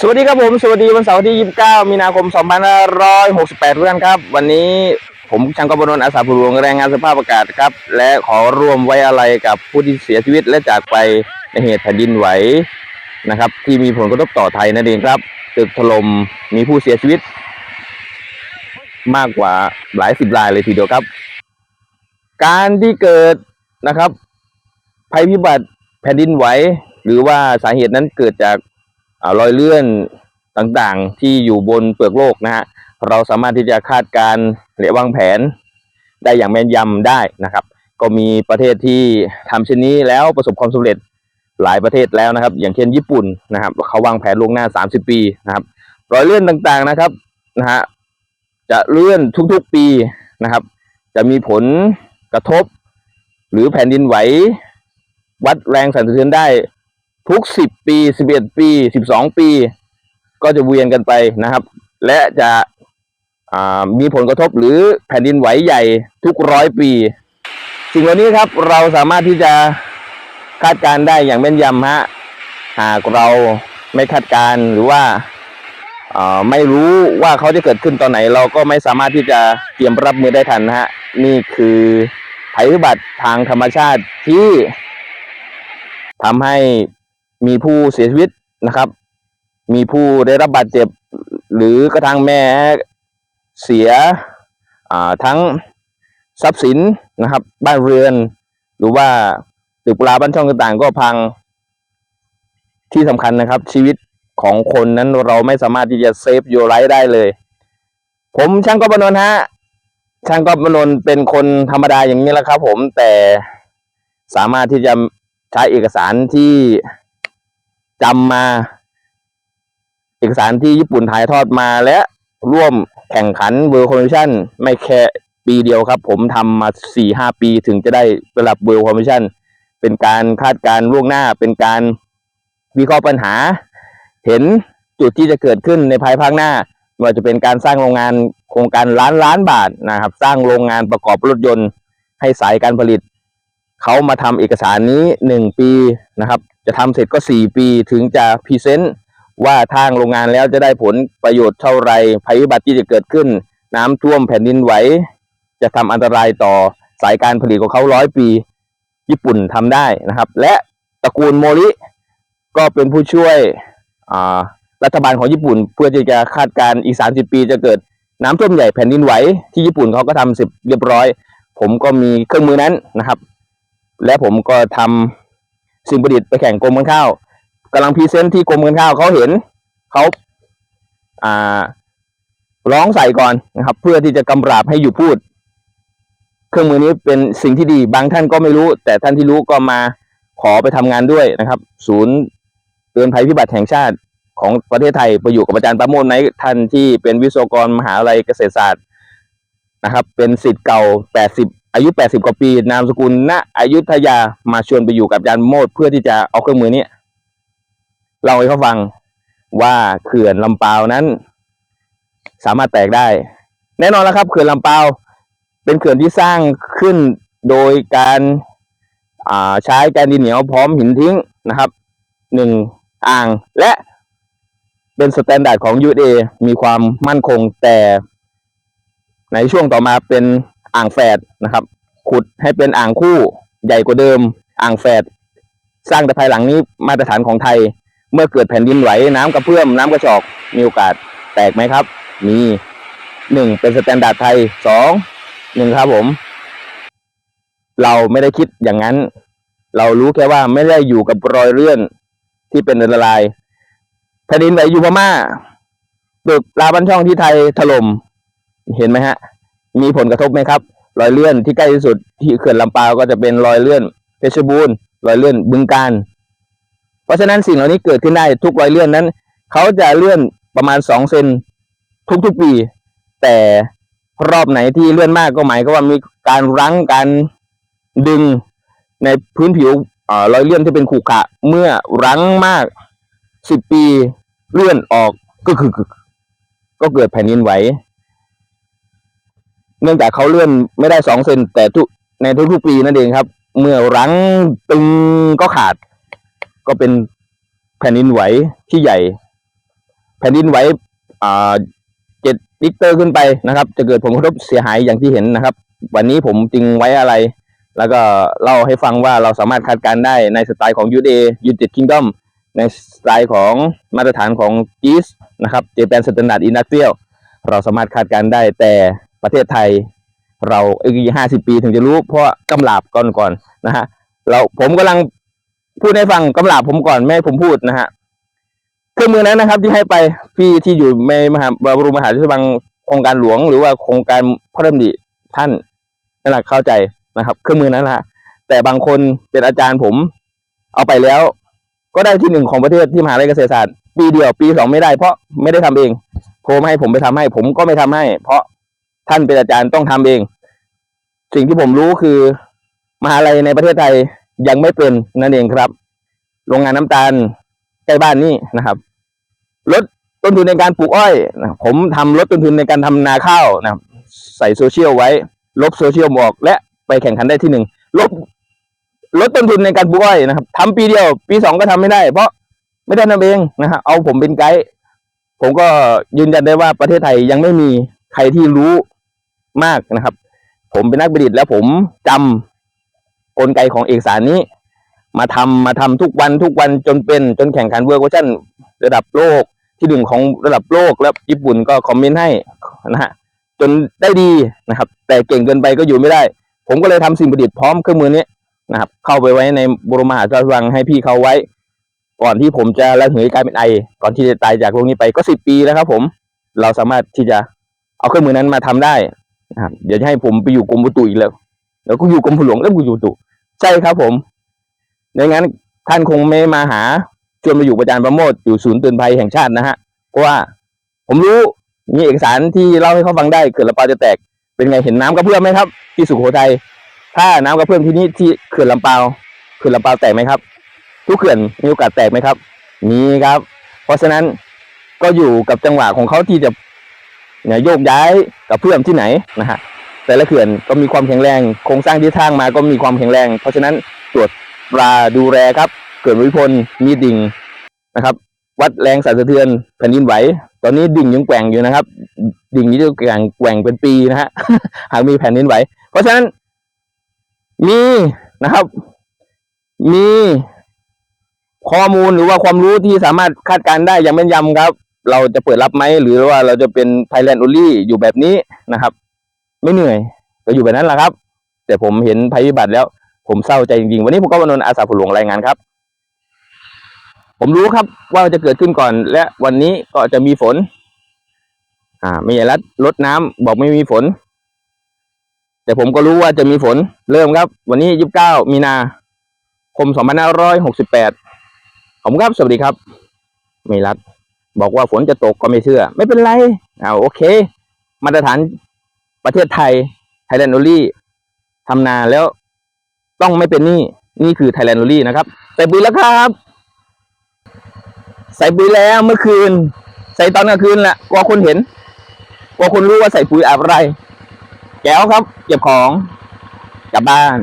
สวัสดีครับผม สวัสดีวันเสาร์ที่ 29 มีนาคม 2568ทุกท่านครับ วันนี้ผมช่างกบนนท์อาสาผู้หลวงแรงงานสภาพอากาศครับ และขอร่วมไว้อะไรกับผู้ที่เสียชีวิตและจากไปในเหตุแผ่นดินไหวนะครับ ที่มีผลกระทบต่อไทยนั่นเองครับตึกถล่มมีผู้เสียชีวิต มากกว่าหลายสิบรายเลยทีเดียวครับ การที่เกิดนะครับ ภัยพิบัติแผ่นดินไหว หรือว่าสาเหตุนั้นเกิดจาก รอยเลื่อนต่างๆ ที่อยู่บนเปลือกโลกนะฮะเราสามารถที่จะคาดการณ์และวางแผน ได้อย่างแม่นยำได้นะครับ ก็มีประเทศที่ทำเช่นนี้แล้วประสบความสำเร็จหลายประเทศแล้วนะครับ อย่างเช่นญี่ปุ่นนะครับ เขาวางแผนล่วงหน้า 30 ปีนะครับ รอยเลื่อนต่างๆนะครับนะฮะจะเลื่อนทุกๆปีนะครับ จะมีผลกระทบ หรือแผ่นดินไหว วัดแรงสั่นสะเทือนได้ ทุก10ปี11ปี12ปี ก็จะเวียนกันไปนะครับ และจะมีผลกระทบหรือแผ่นดินไหวใหญ่ทุกร้อยปี สิ่งเหล่านี้ครับเราสามารถที่จะคาดการได้อย่างแม่นยำฮะหากเราไม่คาดการหรือว่าอ่าไม่รู้ว่าเขาจะเกิดขึ้นตอนไหน เราก็ไม่สามารถที่จะเตรียมรับมือได้ทันนะฮะนี่คือภัยพิบัติทางธรรมชาติที่ทำให้ มีผู้เสียชีวิตนะครับ มีผู้ได้รับบาดเจ็บ หรือกระทั่งแม่เสียทั้งทรัพย์สินนะครับ บ้านเรือน หรือว่าตึกปลาบ้านช่องต่างๆ ก็พังที่สำคัญนะครับ ชีวิตของคนนั้นเราไม่สามารถที่จะเซฟโยไลท์ได้เลย ผมช่างก็บนนฮะช่างก็บนนเป็นคนธรรมดาอย่างนี้แหละครับ ผมแต่สามารถที่จะใช้เอกสารที่ จำมา เอกสารที่ญี่ปุ่นถ่ายทอดมาและร่วมแข่งขันเวอร์คอมมิชชั่นไม่แค่ปีเดียวครับ ผมทำมาสี่ห้าปีถึงจะได้ระดับเวอร์คอมมิชชั่นเป็นการคาดการล่วงหน้าเป็นการวิเคราะห์ปัญหา เห็นจุดที่จะเกิดขึ้นในภายภาคหน้าไม่ว่าจะเป็นการสร้างโรงงานโครงการล้านล้านบาทนะครับ สร้างโรงงานประกอบรถยนต์ให้สายการผลิต เขามาทำเอกสารนี้หนึ่งปีนะครับ จะทำเสร็จก็สี่ปีถึงจะพรีเซนต์ว่าทางโรงงานแล้วจะได้ผลประโยชน์เท่าไรภัยพิบัติที่จะเกิดขึ้น น้ำท่วมแผ่นดินไหวจะทำอันตรายต่อสายการผลิตของเขาร้อยปี ญี่ปุ่นทำได้นะครับ และตระกูลโมริก็เป็นผู้ช่วยอ่ารัฐบาลของญี่ปุ่น เพื่อที่จะคาดการณ์อีกสามสิบปีจะเกิดน้ำท่วมใหญ่แผ่นดินไหวที่ญี่ปุ่นเขาก็ทำเสร็จเรียบร้อย ผมก็มีเครื่องมือนั้นนะครับ และผมก็ทำสิ่งประดิษฐ์ไปแข่งกรมการข้าวกำลังพรีเซนต์ที่กรมการข้าวเขาเห็นเขาอ่าร้องใส่ก่อนนะครับ เพื่อที่จะกำราบให้อยู่พูด เครื่องมือนี้เป็นสิ่งที่ดีบางท่านก็ไม่รู้ แต่ท่านที่รู้ก็มาขอไปทำงานด้วยนะครับ ศูนย์เตือนภัยพิบัติแห่งชาติของประเทศไทยไปอยู่กับอาจารย์ประโมทไนท์ท่านที่เป็นวิศวกรมหาวิทยาลัยเกษตรศาสตร์นะครับ เป็นสิทธิ์เก่า 80 อายุ 80 กว่าปี นามสกุลณอยุธยามาชวนไปอยู่กับอาจารย์โมดเพื่อที่จะเอาเครื่องมือนี้เล่าให้เขาฟังว่าเขื่อนลำปาวนั้น สามารถแตกได้ แน่นอนแล้วครับเขื่อนลำปาวเป็นเขื่อนที่สร้างขึ้นโดยการาใช้แกนดินเหนียวพร้อมหินทิ้งนะครับหนึ่งอ่างและเป็นสแตนดาร์ดของ USA มีความมั่นคงแต่ในช่วงต่อมาเป็น อ่างแฝดนะครับ ขุดให้เป็นอ่างคู่ใหญ่กว่าเดิม อ่างแฝดสร้างแต่ภายหลังนี้มาตรฐานของไทย เมื่อเกิดแผ่นดินไหวน้ำกระเพื่อมน้ำกระชอกมีโอกาสแตกไหมครับ มีหนึ่งเป็นสแตนดาร์ดไทยสองหนึ่งครับผม เราไม่ได้คิดอย่างนั้น เรารู้แค่ว่าไม่ได้อยู่กับรอยเลื่อนที่เป็นอันตรายแผ่นดินไหวอยู่พม่าตึกราบ้านช่องที่ไทยถล่มเห็นไหมฮะ มีผลกระทบไหมครับ รอยเลื่อนที่ใกล้ที่สุดที่เขื่อนลำปาวก็จะเป็นรอยเลื่อนเพชรบูรณ์รอยเลื่อนบึงการ เพราะฉะนั้นสิ่งเหล่านี้เกิดขึ้นได้ทุกรอยเลื่อนนั้น เขาจะเลื่อนประมาณสองเซนทุกๆปี แต่รอบไหนที่เลื่อนมากก็หมายก็ว่ามีการรั้งการดึงในพื้นผิวอรอยเลื่อนที่เป็นขรุขระเมื่อรั้งมากสิบปีเลื่อนออกก็คือก็เกิดแผ่นดินไหว เนื่องจากเขาเลื่อนไม่ได้สองเซนแต่ทุกในทุกๆปีนั่นเองครับ เมื่อรั้งตึงก็ขาด ก็เป็นแผ่นดินไหวที่ใหญ่ แผ่นดินไหวอ่าเจ็ดลิกเตอร์ขึ้นไปนะครับ จะเกิดผลกระทบเสียหายอย่างที่เห็นนะครับ วันนี้ผมจึงไว้อะไร แล้วก็เล่าให้ฟังว่าเราสามารถคาดการได้ในสไตล์ของยูเดยูเต็ดคิงดอมในสไตล์ของมาตรฐานของจีสนะครับเจแปนสแตนดาร์ดอินดัสเทรียลเราสามารถคาดการได้แต่ ประเทศไทย เราอีกห้าสิบปีถึงจะรู้ เพราะกำลาบก่อนก่อนนะฮะเราผมกำลังพูดให้ฟังกำลาบผมก่อนไม่ให้ผมพูดนะฮะเครื่องมือนั้นนะครับ ที่ให้ไปพี่ที่อยู่ในมหาบรมมหาราชวังโครงการหลวง หรือว่าโครงการพระดำริท่านนั่นแหละเข้าใจนะครับ เครื่องมือนั้นแหละแต่บางคนเป็นอาจารย์ผม เอาไปแล้ว ก็ได้ที่หนึ่งของประเทศที่มหาลัยเกษตรศาสตร์ปีเดียวปีสองไม่ได้เพราะไม่ได้ทำเองโทรมาให้ผมไปทำให้ ผมก็ไม่ทำให้ เพราะ ท่านเป็นอาจารย์ต้องทำเอง สิ่งที่ผมรู้คือ มหาลัยในประเทศไทยยังไม่เป็นนั่นเองครับ โรงงานน้ำตาลใกล้บ้านนี่นะครับลดต้นทุนในการปลูกอ้อยนะผมทำลดต้นทุนในการทำนาข้าวนะใส่โซเชียลไว้ ลบโซเชียลบอก และไปแข่งขันได้ที่หนึ่งลบลดต้นทุนในการปลูกอ้อยนะครับทำปีเดียว ปีสองก็ทำไม่ได้ เพราะไม่ได้ทำเองนะฮะเอาผมเป็นไกด์ผมก็ยืนยันได้ว่าประเทศไทยยังไม่มีใครที่รู้ มากนะครับ ผมเป็นนักประดิษฐ์แล้วผมจำกลไกของเอกสารนี้ มาทำมาทำทุกวันทุกวันจนเป็นจนแข่งขันเวอร์ชันระดับโลกที่หนึ่งของระดับโลกแล้วญี่ปุ่นก็คอมเมนต์ให้นะฮะจนได้ดีนะครับ แต่เก่งเกินไปก็อยู่ไม่ได้ ผมก็เลยทำสิ่งประดิษฐ์พร้อมเครื่องมือนี้นะครับ เข้าไปไว้ในบรมมหาราชวังให้พี่เขาไว้ ก่อนที่ผมจะระเหยกลายเป็นไอ ก่อนที่จะตายจากโลกนี้ไปก็สิบปีแล้วครับ ผม เราสามารถที่จะเอาเครื่องมือนั้นมาทำได้ นะครับเดี๋ยวจะให้ผมไปอยู่กรมอุตุอีกแล้ว แล้วก็อยู่กรมหลวงแล้วกูอยู่ตุใช่ครับผมในงั้นท่านคงไม่มาหาชวนมาอยู่ประจานประโมทอยู่ศูนย์เตือนภัยแห่งชาตินะฮะเพราะว่า ผมรู้มีเอกสารที่เล่าให้เขาฟังได้เขื่อนลำปาวจะแตกเป็นไงเห็นน้ำกระเพื่อมไหมครับ ที่สุโขทัยถ้าน้ำกระเพื่อมที่นี่ที่เขื่อนลำปาวเขื่อนลำปาวแตกไหมครับ ทุกเขื่อนมีโอกาสแตกไหมครับมีครับ เพราะฉะนั้นก็อยู่กับจังหวะของเขาที่จะ เนี่ยโยกย้ายกับเพื่อมที่ไหนนะฮะแต่ละเขื่อนก็มีความแข็งแรงโครงสร้างที่สร้างมาก็มีความแข็งแรง เพราะฉะนั้นตรวจตราดูแลครับเกิดวิพลมีดิ่งนะครับ วัดแรงสั่นสะเทือนแผ่นดินไหว ตอนนี้ดิ่งยังแกว่งอยู่นะครับ ดิ่งนี้จะแกว่งแกว่งเป็นปีนะฮะหากมีแผ่นดินไหว เพราะฉะนั้น มีนะครับ มีข้อมูลหรือว่าความรู้ที่สามารถคาดการณ์ได้อย่างแม่นยำครับ เราจะเปิดรับไหมหรือว่าเราจะเป็น Thailand only อยู่แบบนี้นะครับ ไม่เหนื่อยก็อยู่แบบนั้นแหละครับ แต่ผมเห็นภัยพิบัติแล้ว ผมเศร้าใจจริงๆ วันนี้ผมก็มานนท์อาสาผู้หลวงรายงานครับ ผมรู้ครับว่าจะเกิดขึ้นก่อน และวันนี้ก็จะมีฝน อ่ามีรัดลดน้ำบอกไม่มีฝน แต่ผมก็รู้ว่าจะมีฝน เริ่มครับ วันนี้ยี่สิบเก้ามีนาคมสองพันห้าร้อยหกสิบแปดผมครับสวัสดีครับ มีรัด บอกว่าฝนจะตกก็ไม่เชื่อ ไม่เป็นไรเอาโอเค มาตรฐานประเทศไทยไทยแลนด์โอลี่ทำนาแล้วต้องไม่เป็นหนี้นี่คือไทยแลนด์โอลี่นะครับ ใส่ปุ๋ยแล้วครับ ใส่ปุ๋ยแล้วเมื่อคืน ใส่ตอนกลางคืนแหละกลัวคนเห็นกลัวคนรู้ว่าใส่ปุ๋ยอะไรแก้วครับ เก็บของกลับบ้าน